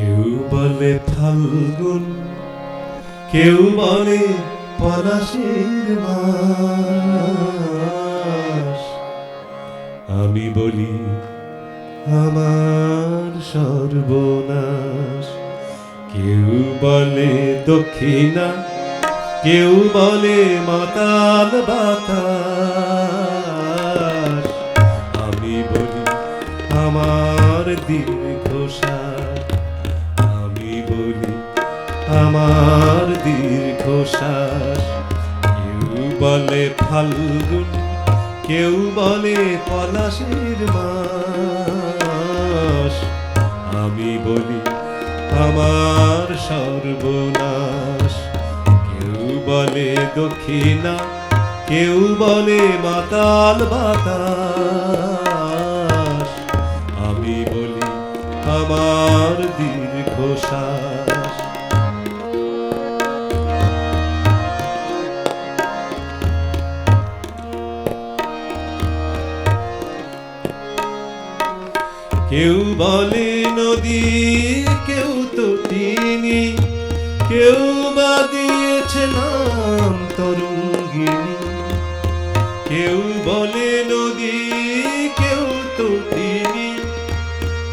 কেউ বলে ফাল্গুন, কেউ বলে পলাশের মাস আমি বলি, আমার সর্বনাশ। কেউ বলে দক্ষিণা, কেউ বলে মাতাল বাতাস। আমি বলি, আমার দীর্ঘশ্বাস। আমার দীর্ঘশ্বাস। কেউ বলে ফাল্গুন, কেউ বলে পলাশের মাস। আমি বলি আমার সর্বনাশ। কেউ বলে দক্ষিণা, কেউ বলে মাতাল বাতাস। আমি বলি আমার দীর্ঘশ্বাস। কেউ বলে নদী, কেউ তো তিনি কেউ বা দিয়েছে নাম তরঙ্গিনী। কেউ বলে নদী, কেউ তো তিনি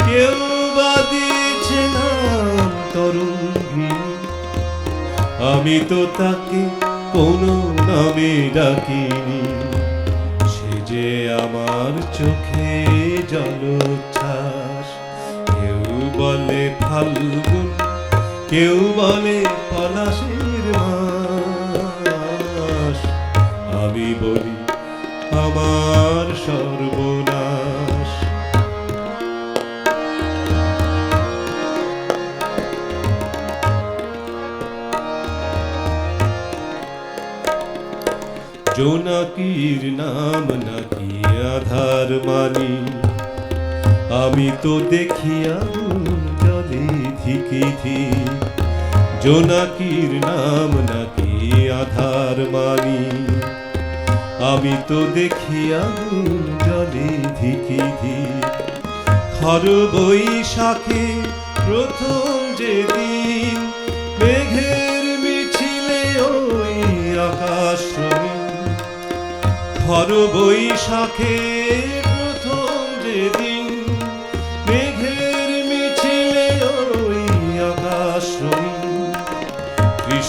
কেউ বা দিয়েছে নাম তরঙ্গিনী। আমি তো তাকে কোনো নামে ডাকিনি, সে যে আমার চোখে জলোচ্ছ্বাস কেউ বলে ফাল্গুন, কেউ বলে পলাশের মাস। আমি বলি, আমার সর্বনাশ। জোনাকির নাম নাকি আধার মানি? আমি তো দেখি ধি জোনাকির নাম নাকি আধার মানি। আমি তো দেখি আগুন জলে ধিকি খর বৈশাখে প্রথম যেদিন মেঘের মিছিলে ওই আকাশ খর বৈশাখে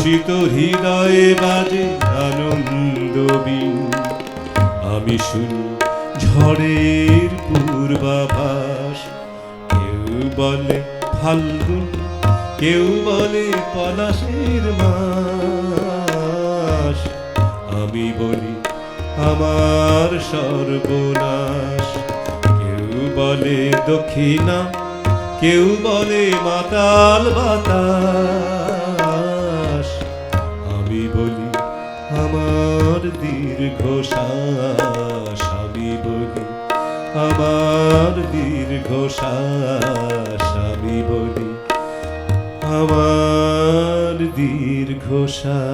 কৃষিত হৃদয়ে বাজে আনন্দ আমি শুনি ঝড়ের পূর্বাভাস। কেউ বলে ফাল্গুন, কেউ বলে পলাশের মাস। আমি বলি আমার সর্বনাশ। কেউ বলে দক্ষিণা, কেউ বলে মাতাল বাতাস। আমার দীর্ঘশ্বাস স্বামী বলি আমার দীর্ঘশ্বাস স্বামী বলি আমার দীর্ঘশ্বাস